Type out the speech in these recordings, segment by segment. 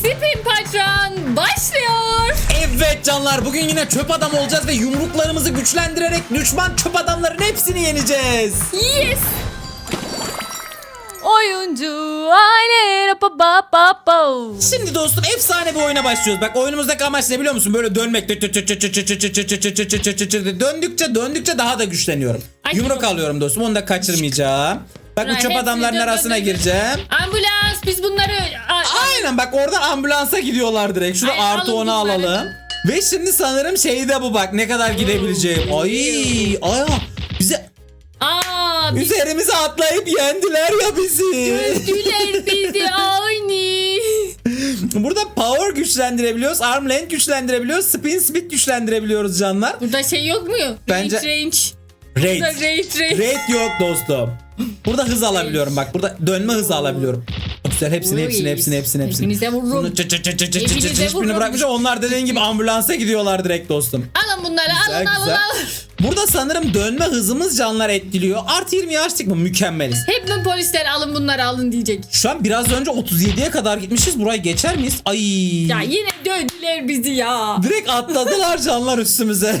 Spin Patron başlıyor. Evet canlar bugün yine çöp adam olacağız ve yumruklarımızı güçlendirerek düşman çöp adamların hepsini yeneceğiz. Yes. Oyuncu aile pa pa pa pa. Şimdi dostum efsane bir oyuna başlıyoruz. Bak oyunumuzdaki amaç ne biliyor musun? Böyle dönmek. Döndükçe döndükçe daha da güçleniyorum. Ay, Yumruk alıyorum dostum onu da kaçırmayacağım. Bak bu çöp adamların arasına gireceğim. Ambulans biz bunları Aynen bak oradan ambulansa gidiyorlar direkt. Şurada Ay, artı alın onu bunları. alalım. Ve şimdi sanırım şeyde bu bak ne kadar gidebileceğim. Ay ay bize Aa biz üzerimize atlayıp yendiler ya bizi. Güler bizi aynı. Burada power güçlendirebiliyoruz, arm length güçlendirebiliyoruz, spin speed güçlendirebiliyoruz canlar. Burada şey yok mu? Bence- Range range. Rate. Burada range range. Rate yok dostum. Burada hız alabiliyorum bak. Burada dönme hızı alabiliyorum. Güzel hepsini hepsini hepsini hepsini hepsini. Hepinize vururum. Bunu çı çı çı çı çı çı çı Hepinize hiçbirini vururum. bırakmış. Onlar dediğin gibi ambulansa gidiyorlar direkt dostum. Alın bunları Güzel, alın alın güzel. alın. Burada sanırım dönme hızımız canlar etkiliyor. Artı 20 açtık mı mükemmeliz. Hep mi polisler alın bunları alın diyecek. Şu an biraz önce 37'ye kadar gitmişiz. Burayı geçer miyiz? Ay. Ya yine dövdüler bizi ya. Direkt atladılar canlar üstümüze.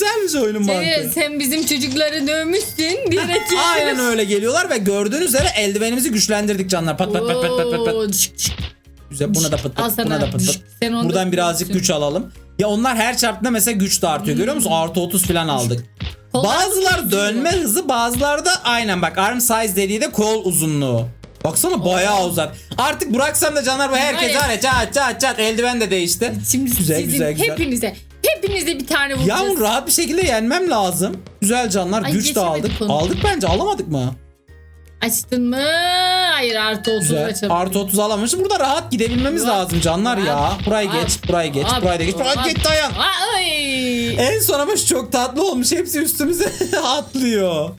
Güzelmiş oyunun mantığı. sen bizim çocukları dövmüşsün diyerek Aynen öyle geliyorlar ve gördüğünüz üzere eldivenimizi güçlendirdik canlar. Pat pat pat pat pat pat. pat. Oo, şık şık. Güzel buna da pıt Al pıt sana. buna da pıt pıt. Sen onu Buradan da birazcık güç alalım. Ya onlar her çarptığında mesela güç de artıyor görüyor musun? Artı 30 falan aldık. Kollar Bazılar dönme hızı bazıları da aynen bak arm size dediği de kol uzunluğu. Baksana bayağı uzat. Artık bıraksam da canlar bu herkes var ya çat çat çat eldiven de değişti. Şimdi güzel sizin güzel güzel. hepinize hepinize bir tane vuracağız. Yağmur rahat bir şekilde yenmem lazım. Güzel canlar Ay, güç de aldık. onu. Aldık bence alamadık mı? Açtın mı? Hayır artı 30 Güzel. açalım. Artı 30 alamışız. Burada rahat gidebilmemiz Hop, lazım canlar ya. Burayı hop, geç, burayı geç, hop, burayı da geç. Ay git dayan. Ay. En son ama şu çok tatlı olmuş. Hepsi üstümüze atlıyor.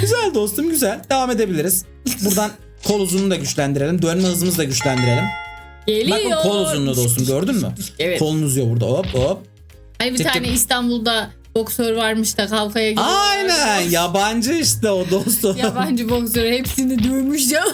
Güzel dostum güzel. Devam edebiliriz. Buradan kol uzunluğunu da güçlendirelim. Dönme hızımızı da güçlendirelim. Geliyor. Bak bu kol uzunluğu dostum gördün mü? Evet. Kolun uzuyor burada hop hop. Hani bir tane. İstanbul'da boksör varmış da kavgaya gidiyor. Aynen yabancı işte o dostum. Yabancı boksör hepsini dövmüş ya.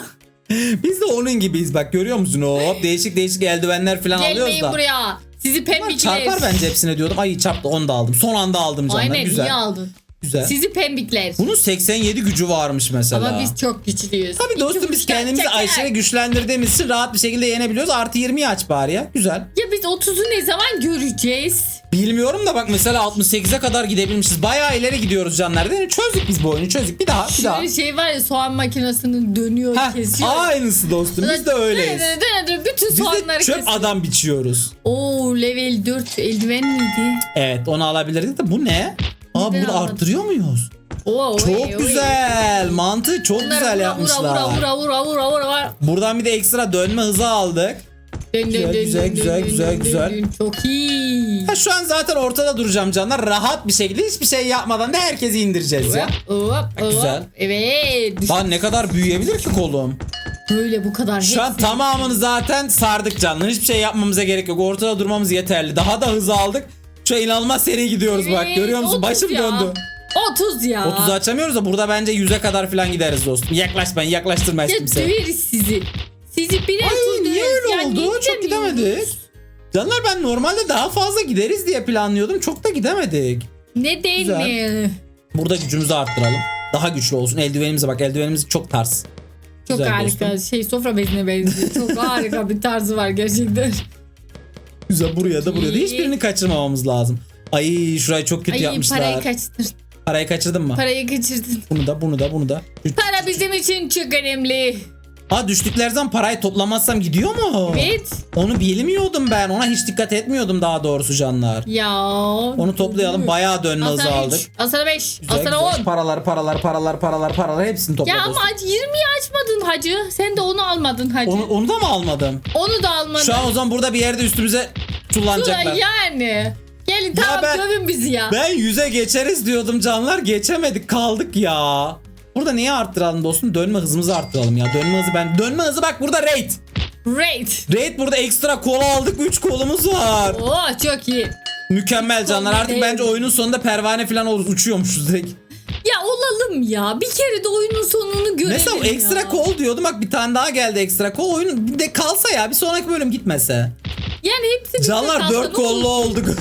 Biz de onun gibiyiz bak görüyor musun? Hop değişik değişik eldivenler falan alıyoruz Gelmeyin da. buraya. Sizi Bunlar pembikler. Çarpar bence hepsine diyordum. Ay çarptı onu da aldım. Son anda aldım canlar. Aynen güzel. iyi aldın. Güzel. Sizi pembikler. Bunun 87 gücü varmış mesela. Ama biz çok güçlüyüz. Tabii İki dostum biz buçuk kendimizi aşırı güçlendirdiğimiz için rahat bir şekilde yenebiliyoruz. Artı 20'yi aç bari ya. Güzel. Ya biz 30'u ne zaman göreceğiz? Bilmiyorum da bak mesela 68'e kadar gidebilmişiz. Bayağı ileri gidiyoruz canlar. Yani çözdük biz bu oyunu çözdük. Bir daha bir daha. Şöyle şey var ya soğan makinesinin dönüyor Heh, kesiyor. aynısı dostum. Biz de öyleyiz. Dön, dön, dön, Bütün Biz de soğanları çöp kesiyor. adam biçiyoruz. Oo level 4 eldiven miydi? Evet onu alabilirdik de bu ne? Neden bunu arttırıyor muyuz? Oo, Çok oy, oy. güzel. Mantığı çok Bunları güzel vura, yapmışlar. Vura vura vura vura vura. Buradan bir de ekstra dönme hızı aldık. Dön, Güzel, dön, güzel, dön, güzel, dön, güzel, dön, güzel. dön. Çok iyi. Ha, şu an zaten ortada duracağım canlar. Rahat bir şekilde hiçbir şey yapmadan da herkesi indireceğiz ya. Hop, hop, hop. güzel. Evet. Lan ne kadar büyüyebilir ki kolum? Böyle bu kadar. Şu an tamamını zaten sardık canlar. Hiçbir şey yapmamıza gerek yok. Ortada durmamız yeterli. Daha da hızlı aldık. Şu an inanılmaz seri gidiyoruz bak. Evet, Görüyor musun? 30 Başım ya. döndü. 30 ya. 30'u açamıyoruz da burada bence 100'e kadar falan gideriz dostum. Yaklaşmayın yaklaştırmayız Ya kimse. döveriz sizi. Sizi birer Ay niye döveriz. öyle Ya oldu? Çok gidemiyoruz? gidemedik. Canlar ben normalde daha fazla gideriz diye planlıyordum. Çok da gidemedik. Neden Güzel. mi? Burada gücümüzü arttıralım. Daha güçlü olsun. Eldivenimize bak. Eldivenimiz çok ters. Çok Güzel harika. dostum. Şey sofra bezine benziyor. Çok harika bir tarzı var gerçekten. Güzel buraya da buraya da. Hiçbirini kaçırmamamız lazım. Ay şurayı çok kötü Ay yapmışlar. parayı kaçtır. Parayı kaçırdın mı? Parayı kaçırdın. Bunu da bunu da bunu da. Para bizim için çok önemli. Ha düştüklerden parayı toplamazsam gidiyor mu? Evet. Onu bilmiyordum ben. Ona hiç dikkat etmiyordum daha doğrusu canlar. Ya. Onu toplayalım. Bayağı dönme hızı aldık. 3. Asana 5. Güzel, Asana güzel. 10. Paralar paralar paralar paralar paralar hepsini topla Ya ama 20'yi açmadın hacı. Sen de onu almadın hacı. Onu, Onu, onu da mı almadım? da almadın. Şu an o zaman burada bir yerde üstümüze çullanacaklar. Yani. Gelin tamam ben- dövün bizi ya. Ben yüze geçeriz diyordum canlar. Geçemedik kaldık ya. Burada niye arttıralım dostum? Dönme hızımızı arttıralım ya. Dönme hızı ben. Dönme hızı bak burada rate. Great. Rate burada ekstra kol aldık. 3 kolumuz var. Oh çok iyi. Mükemmel canlar. Artık değil. bence oyunun sonunda pervane falan oluruz. Uçuyormuşuz direkt. Ya olalım ya. Bir kere de oyunun sonunu görelim Mesela o ekstra ya. kol diyordum bak bir tane daha geldi ekstra kol. Oyun bir de kalsa ya bir sonraki bölüm gitmese. Yani hepsi Canlar dört kollu olduk.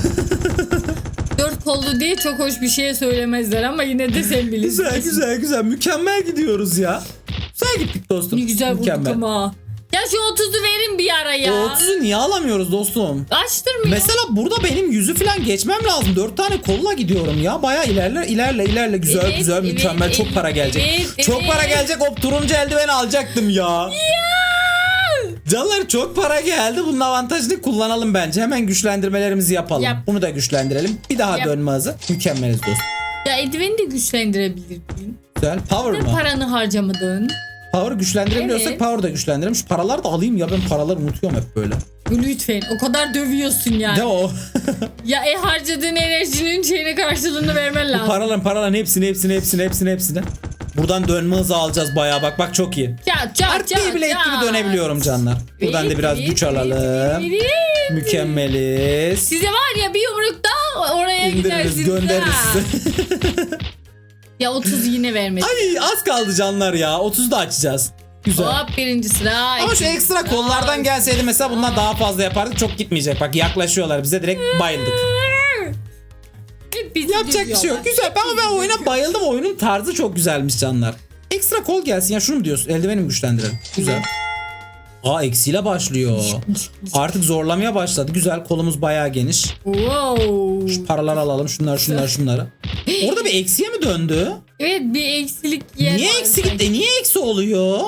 Kollu diye çok hoş bir şey söylemezler ama yine de sen bilirsin. güzel güzel güzel mükemmel gidiyoruz ya. Güzel gittik dostum. Ne güzel vurduk Mükemmel. ama. Ya şu 30'u verin bir ara ya. O 30'u niye alamıyoruz dostum? Açtırmıyor. Mesela burada benim yüzü falan geçmem lazım. Dört tane kolla gidiyorum ya. Baya ilerle ilerle ilerle güzel Evet, güzel evet, mükemmel evet, çok para gelecek. evet, çok evet. para gelecek. Hop turuncu eldiveni alacaktım ya. Canlar çok para geldi. Bunun avantajını kullanalım bence. Hemen güçlendirmelerimizi yapalım. Yap. Bunu da güçlendirelim. Bir daha Yap. dönme hızı. Mükemmeliz dostum. Ya eldiveni de güçlendirebilirdin. Güzel. Power Neden mı? paranı harcamadın? Power güçlendirebiliyorsak Evet. power da güçlendirelim. Şu paraları da alayım ya ben paraları unutuyorum hep böyle. Lütfen o kadar dövüyorsun yani. Ne o? Ya e harcadığın enerjinin şeyine karşılığını vermen lazım. paraların paraların hepsini hepsini hepsini hepsini hepsini. Buradan dönme hızı alacağız bayağı bak bak çok iyi. Çat çat Artı çat bile gibi dönebiliyorum canlar. Buradan da biraz güç alalım. Mükemmeliz. Size var ya bir yumruk daha oraya İndiririz gidersiniz. göndeririz. Ya 30 yine vermedi. Ay az kaldı canlar ya. 30 da açacağız. Güzel. Hop birinci sıra. Ama şu ekstra kollardan gelseydi mesela bundan daha fazla yapardık. Çok gitmeyecek. Bak yaklaşıyorlar bize direkt bayıldık. Bizi Yapacak bir şey yok. Güzel. Ben, ben oyuna bayıldım. Oyunun tarzı çok güzelmiş canlar. Ekstra kol gelsin ya şunu mu diyorsun? Eldiveni mi güçlendirelim? Güzel. Aa eksiyle başlıyor. Artık zorlamaya başladı. Güzel kolumuz bayağı geniş. Wow. Paralar alalım şunlar şunlar şunları. Orada bir eksiye mi döndü? Evet bir eksilik yer Niye var eksi sanki. gitti? Niye eksi oluyor?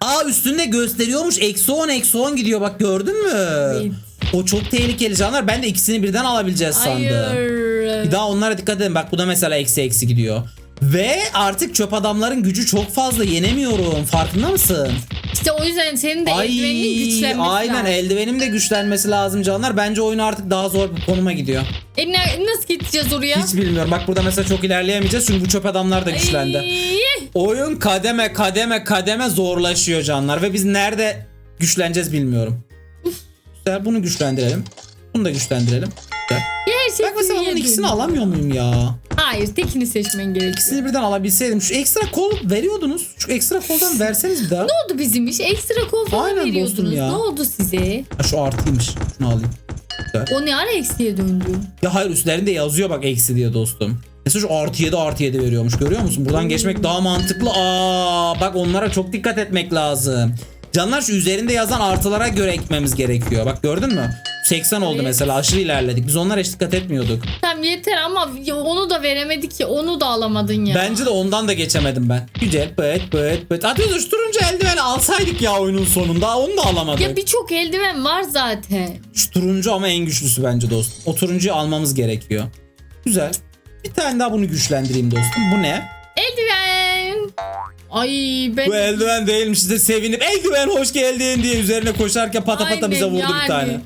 Aa üstünde gösteriyormuş. Eksi 10 eksi 10 gidiyor bak gördün mü? Evet. O çok tehlikeli canlar. Ben de ikisini birden alabileceğiz sandım. Hayır. Bir daha onlara dikkat edin. Bak bu da mesela eksi eksi gidiyor. Ve artık çöp adamların gücü çok fazla yenemiyorum. Farkında mısın? İşte o yüzden senin de eldiveninin güçlenmesi aynen lazım. eldivenim de güçlenmesi lazım canlar. Bence oyun artık daha zor bir konuma gidiyor. E ne- nasıl gideceğiz oraya? Hiç bilmiyorum. Bak burada mesela çok ilerleyemeyeceğiz çünkü bu çöp adamlar da güçlendi. Ay. Oyun kademe kademe kademe zorlaşıyor canlar ve biz nerede güçleneceğiz bilmiyorum. Güzel bunu güçlendirelim. Bunu da güçlendirelim. Güzel. Şey Bak mesela bunun ikisini alamıyor muyum ya? Hayır tekini seçmen gerekiyor. İkisini birden alabilseydim. Şu ekstra kol veriyordunuz. Şu ekstra koldan verseniz bir daha. Ne oldu bizim iş? Ekstra kol falan Aynen dostum veriyordunuz. ya. Ne oldu size? Ha, şu artıymış. Şunu alayım. O ne ara eksiye döndü? Ya hayır üstlerinde yazıyor bak eksi diye dostum. Mesela şu artı 7 artı 7 veriyormuş görüyor musun? Buradan geçmek daha mantıklı. Aa bak onlara çok dikkat etmek lazım. Canlar şu üzerinde yazan artılara göre ekmemiz gerekiyor. Bak gördün mü? 80 oldu Evet. mesela aşırı ilerledik. Biz onlara hiç dikkat etmiyorduk. Tamam yeter ama onu da veremedik ki onu da alamadın ya. Bence de ondan da geçemedim ben. Güzel pıt pıt pıt. Şu turuncu eldiveni alsaydık ya oyunun sonunda. Onu da alamadık. Ya birçok eldiven var zaten. Şu turuncu ama en güçlüsü bence dostum. O turuncuyu almamız gerekiyor. Güzel. Bir tane daha bunu güçlendireyim dostum. Bu ne? Ay ben Bu eldiven değilmiş işte sevinip eldiven hoş geldin diye üzerine koşarken pata pata bize vurdu bir yani. tane.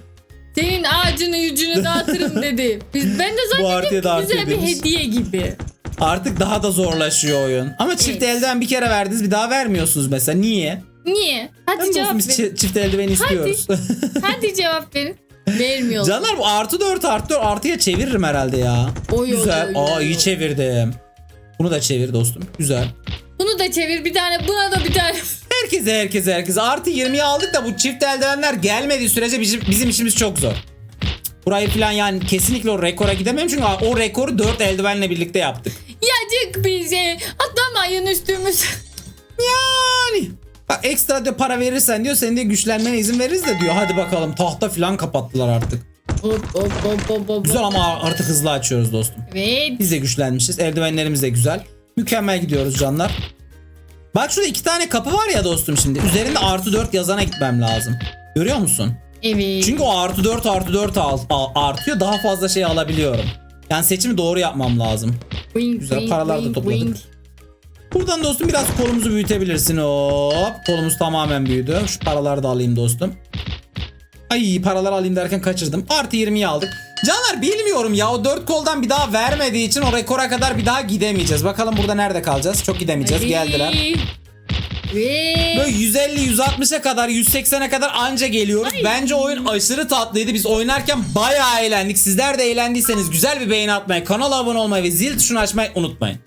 Senin ağacını yücünü dağıtırım dedi. Biz, ben de zannettim ki güzel bir hediye gibi. Artık daha da zorlaşıyor oyun. Ama çift Evet. eldiven bir kere verdiniz bir daha vermiyorsunuz mesela. Niye? Niye? Hadi Ben cevap biz verin. çi- çift eldiven istiyoruz. Hadi cevap verin. Vermiyorlar. Canlar bu artı 4 artı 4 artıya çeviririm herhalde ya. Oy, oy, Güzel. oy, Aa oy, iyi oy. çevirdim. Bunu da çevir dostum. Güzel. Bunu da çevir bir tane buna da bir tane. Herkese herkese herkese artı 20'yi aldık da bu çift eldivenler gelmediği sürece bizim, bizim işimiz çok zor. Burayı falan yani kesinlikle o rekora gidemem çünkü o rekoru 4 eldivenle birlikte yaptık. Yacık bize. Atlamayın üstümüz. Yani bak ekstra de para verirsen diyor senin de güçlenmene izin veririz de diyor. Hadi bakalım tahta falan kapattılar artık. hop hop hop hop hop. Güzel ama artık hızlı açıyoruz dostum. Evet. Biz de güçlenmişiz. Eldivenlerimiz de güzel. Mükemmel gidiyoruz canlar. Bak şurada iki tane kapı var ya dostum şimdi. Üzerinde artı 4 yazana gitmem lazım. Görüyor musun? Evet. Çünkü o artı 4 artı 4 al- al- artıyor. Daha fazla şey alabiliyorum. Yani seçimi doğru yapmam lazım. Wing, Güzel, wing, paralar da topladık. wing. Buradan dostum biraz kolumuzu büyütebilirsin. Hop. Kolumuz tamamen büyüdü. Şu paraları da alayım dostum. Ay paraları alayım derken kaçırdım. Artı 20'yi aldık. Canlar bilmiyorum ya o 4 koldan bir daha vermediği için o rekora kadar bir daha gidemeyeceğiz. Bakalım burada nerede kalacağız? Çok gidemeyeceğiz. Geldiler. Böyle 150-160'a kadar 180'e kadar anca geliyoruz. Ay. Bence oyun aşırı tatlıydı. Biz oynarken bayağı eğlendik. Sizler de eğlendiyseniz güzel bir beğeni atmayı, kanala abone olmayı ve zil tuşunu açmayı unutmayın.